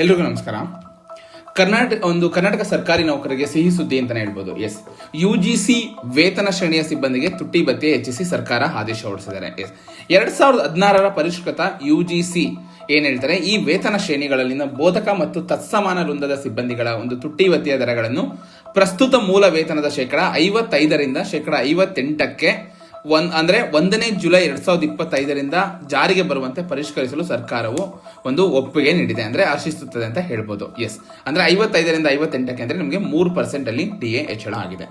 ಎಲ್ರಿಗೂ ನಮಸ್ಕಾರ. ಕರ್ನಾಟಕ ಒಂದು ಕರ್ನಾಟಕ ಸರ್ಕಾರಿ ನೌಕರರಿಗೆ ಸಿಹಿ ಸುದ್ದಿ ಅಂತಾನೆ ಹೇಳ್ಬೋದು. ಎಸ್. ಯು ಜಿ ಸಿ ವೇತನ ಶ್ರೇಣಿಯ ಸಿಬ್ಬಂದಿಗೆ ತುಟ್ಟಿ ಭತ್ಯೆ ಹೆಚ್ಚಿಸಿ ಸರ್ಕಾರ ಆದೇಶ ಹೊರಡಿಸಿದ್ದಾರೆ. ಎಸ್. ಎರಡ್ ಸಾವಿರದ ಹದಿನಾರರ ಪರಿಷ್ಕೃತ ಯು ಜಿ ಸಿ ಏನ್ ಹೇಳ್ತಾರೆ? ಈ ವೇತನ ಶ್ರೇಣಿಗಳಲ್ಲಿನ ಬೋಧಕ ಮತ್ತು ತತ್ಸಮಾನ ವೃಂದದ ಸಿಬ್ಬಂದಿಗಳ ಒಂದು ತುಟ್ಟಿ ಭತ್ಯೆಯ ದರಗಳನ್ನು ಪ್ರಸ್ತುತ ಮೂಲ ವೇತನದ ಶೇಕಡ ಐವತ್ತೈದರಿಂದ ಶೇಕಡ ಐವತ್ತೆಂಟಕ್ಕೆ ಒಂದ್, ಅಂದ್ರೆ ಒಂದನೇ ಜುಲೈ ಎರಡ್ ಸಾವಿರದ ಇಪ್ಪತ್ತೈದರಿಂದ ಜಾರಿಗೆ ಬರುವಂತೆ ಪರಿಷ್ಕರಿಸಲು ಸರ್ಕಾರವು ಒಂದು ಒಪ್ಪಿಗೆ ನೀಡಿದೆ ಅಂದ್ರೆ ಹರ್ಷಿಸುತ್ತದೆ ಅಂತ ಹೇಳ್ಬೋದು. ಎಸ್ ಅಂದ್ರೆ ಐವತ್ತೈದರಿಂದ ಐವತ್ತೆಂಟಕ್ಕೆ ಅಂದ್ರೆ ನಿಮಗೆ ಮೂರು ಪರ್ಸೆಂಟಲ್ಲಿ ಡಿ ಎ ಹೆಚ್ಚಳ ಆಗಿದೆ.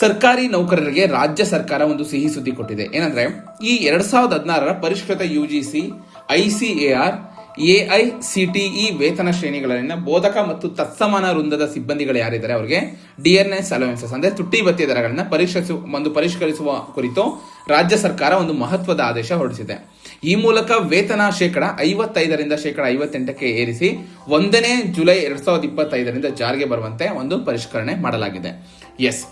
ಸರ್ಕಾರಿ ನೌಕರರಿಗೆ ರಾಜ್ಯ ಸರ್ಕಾರ ಒಂದು ಸಿಹಿ ಸುದ್ದಿ ಕೊಟ್ಟಿದೆ. ಏನಂದ್ರೆ ಈ ಎರಡು ಸಾವಿರದ ಹದಿನಾರರ ಪರಿಷ್ಕೃತ U G C ICAR C TE ವೇತನ ಶ್ರೇಣಿಗಳಲ್ಲಿನ ಬೋಧಕ ಮತ್ತು ತತ್ಸಮಾನ ವೃಂದದ ಸಿಬ್ಬಂದಿಗಳು ಯಾರಿದ್ದಾರೆ ಅವರಿಗೆ? ಡಿಎನ್ಎಸ್ ಅಲವೆನ್ಸಸ್, ಅಂದ್ರೆ ತುಟ್ಟಿ ಭತ್ಯೆ ದರಗಳನ್ನ ಒಂದು ಪರಿಷ್ಕರಿಸುವ ಕುರಿತು ರಾಜ್ಯ ಸರ್ಕಾರ ಒಂದು ಮಹತ್ವದ ಆದೇಶ ಹೊರಡಿಸಿದೆ. ಈ ಮೂಲಕ ವೇತನ ಶೇಕಡ ಐವತ್ತೈದರಿಂದ ಶೇಕಡ ಐವತ್ತೆಂಟಕ್ಕೆ ಏರಿಸಿ ಒಂದನೇ ಜುಲೈ ಎರಡ್ ಸಾವಿರದ ಇಪ್ಪತ್ತೈದರಿಂದ ಜಾರಿಗೆ ಬರುವಂತೆ ಒಂದು ಪರಿಷ್ಕರಣೆ ಮಾಡಲಾಗಿದೆ. ಎಸ್.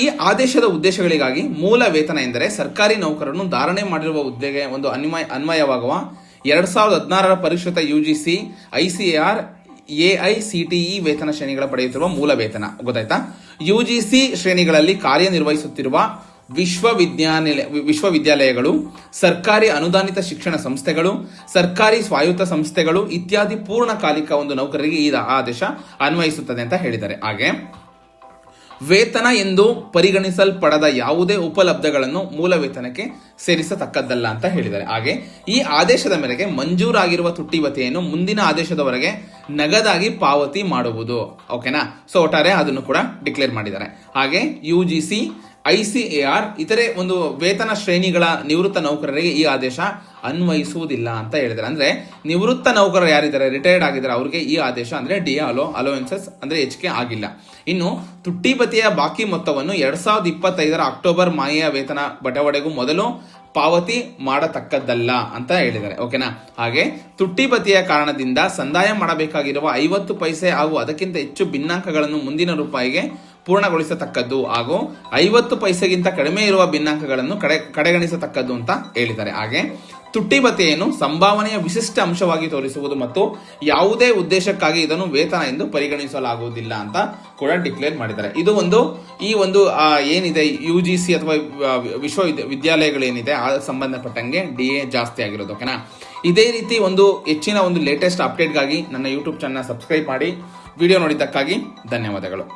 ಈ ಆದೇಶದ ಉದ್ದೇಶಗಳಿಗಾಗಿ ಮೂಲ ವೇತನ ಎಂದರೆ ಸರ್ಕಾರಿ ನೌಕರರನ್ನು ಧಾರಣೆ ಮಾಡಿರುವ ಹುದ್ದೆಗೆ ಒಂದು ಅನ್ವಯ, ಅನ್ವಯವಾಗುವ ಎರಡ್ ಸಾವಿರದ ಹದಿನಾರರ ಪರಿಷ್ಕೃತ ಸಿ ಟಿ ಇ ವೇತನ ಶ್ರೇಣಿಗಳ ಪಡೆಯುತ್ತಿರುವ ಮೂಲ ವೇತನ. ಗೊತ್ತಾಯ್ತಾ? ಯು ಜಿ ಸಿ ಶ್ರೇಣಿಗಳಲ್ಲಿ ಕಾರ್ಯನಿರ್ವಹಿಸುತ್ತಿರುವ ವಿಶ್ವವಿದ್ಯಾನಿಲಯ ವಿಶ್ವವಿದ್ಯಾಲಯಗಳು, ಸರ್ಕಾರಿ ಅನುದಾನಿತ ಶಿಕ್ಷಣ ಸಂಸ್ಥೆಗಳು, ಸರ್ಕಾರಿ ಸ್ವಾಯತ್ತ ಸಂಸ್ಥೆಗಳು ಇತ್ಯಾದಿ ಪೂರ್ಣಕಾಲಿಕ ಒಂದು ನೌಕರರಿಗೆ ಈ ಆದೇಶ ಅನ್ವಯಿಸುತ್ತದೆ ಅಂತ ಹೇಳಿದ್ದಾರೆ. ಹಾಗೆ ವೇತನ ಎಂದು ಪರಿಗಣಿಸಲ್ಪಡದ ಯಾವುದೇ ಉಪಲಬ್ಧಗಳನ್ನು ಮೂಲ ವೇತನಕ್ಕೆ ಸೇರಿಸತಕ್ಕದ್ದಲ್ಲ ಅಂತ ಹೇಳಿದ್ದಾರೆ. ಹಾಗೆ ಈ ಆದೇಶದ ಮೇರೆಗೆ ಮಂಜೂರಾಗಿರುವ ತುಟ್ಟಿ ಭತ್ಯೆಯನ್ನು ಮುಂದಿನ ಆದೇಶದವರೆಗೆ ನಗದಾಗಿ ಪಾವತಿ ಮಾಡುವುದು. ಓಕೆನಾ? ಸೊ ಒಟ್ಟಾರೆ ಅದನ್ನು ಕೂಡ ಡಿಕ್ಲೇರ್ ಮಾಡಿದ್ದಾರೆ. ಹಾಗೆ ಯು ಜಿ ಸಿ ಐಸಿಎಆರ್ ಇತರೆ ಒಂದು ವೇತನ ಶ್ರೇಣಿಗಳ ನಿವೃತ್ತ ನೌಕರರಿಗೆ ಈ ಆದೇಶ ಅನ್ವಯಿಸುವುದಿಲ್ಲ ಅಂತ ಹೇಳಿದ್ದಾರೆ. ಅಂದ್ರೆ ನಿವೃತ್ತ ನೌಕರರು ಯಾರಿದ್ದಾರೆ ರಿಟೈರ್ಡ್ ಆಗಿದ್ದಾರೆ, ಅವರಿಗೆ ಈ ಆದೇಶ ಅಂದ್ರೆ ಡಿ ಅಲೋ ಅಲೋವೆನ್ಸಸ್ ಅಂದ್ರೆ ಹೆಚ್ಚಿಗೆ ಆಗಿಲ್ಲ. ಇನ್ನು ತುಟ್ಟಿ ಭತ್ಯೆಯ ಬಾಕಿ ಮೊತ್ತವನ್ನು ಎರಡ್ ಸಾವಿರದ ಇಪ್ಪತ್ತೈದರ ಅಕ್ಟೋಬರ್ ಮಾಹೆಯ ವೇತನ ಬಟವಡೆಗೂ ಮೊದಲು ಪಾವತಿ ಮಾಡತಕ್ಕದ್ದಲ್ಲ ಅಂತ ಹೇಳಿದ್ದಾರೆ. ಓಕೆನಾ? ಹಾಗೆ ತುಟ್ಟಿ ಭತ್ಯೆಯ ಕಾರಣದಿಂದ ಸಂದಾಯ ಮಾಡಬೇಕಾಗಿರುವ ಐವತ್ತು ಪೈಸೆ ಹಾಗೂ ಅದಕ್ಕಿಂತ ಹೆಚ್ಚು ಭಿನ್ನಾಂಕಗಳನ್ನು ಮುಂದಿನ ರೂಪಾಯಿಗೆ ಪೂರ್ಣಗೊಳಿಸತಕ್ಕದ್ದು ಹಾಗೂ ಐವತ್ತು ಪೈಸೆಗಿಂತ ಕಡಿಮೆ ಇರುವ ಭಿನ್ನಾಂಕಗಳನ್ನು ಕಡೆ, ಕಡೆಗಣಿಸತಕ್ಕದ್ದು ಅಂತ ಹೇಳಿದ್ದಾರೆ. ಹಾಗೆ ತುಟ್ಟಿ ಭತ್ಯೆಯನ್ನು ಸಂಭಾವನೆಯ ವಿಶಿಷ್ಟ ಅಂಶವಾಗಿ ತೋರಿಸುವುದು ಮತ್ತು ಯಾವುದೇ ಉದ್ದೇಶಕ್ಕಾಗಿ ಇದನ್ನು ವೇತನ ಎಂದು ಪರಿಗಣಿಸಲಾಗುವುದಿಲ್ಲ ಅಂತ ಕೂಡ ಡಿಕ್ಲೇರ್ ಮಾಡಿದ್ದಾರೆ. ಇದು ಒಂದು, ಈ ಒಂದು ಏನಿದೆ ಯು ಜಿ ಸಿ ಅಥವಾ ವಿಶ್ವ ವಿದ್ಯಾಲಯಗಳೇನಿದೆ ಆ ಸಂಬಂಧಪಟ್ಟಂಗೆ ಡಿ ಎ ಜಾಸ್ತಿ ಆಗಿರೋದು, ಓಕೆನಾ? ಇದೇ ರೀತಿ ಒಂದು ಹೆಚ್ಚಿನ ಒಂದು ಲೇಟೆಸ್ಟ್ ಅಪ್ಡೇಟ್ಗಾಗಿ ನನ್ನ ಯೂಟ್ಯೂಬ್ ಚಾನಲ್ ಸಬ್ಸ್ಕ್ರೈಬ್ ಮಾಡಿ. ವಿಡಿಯೋ ನೋಡಿದ್ದಕ್ಕಾಗಿ ಧನ್ಯವಾದಗಳು.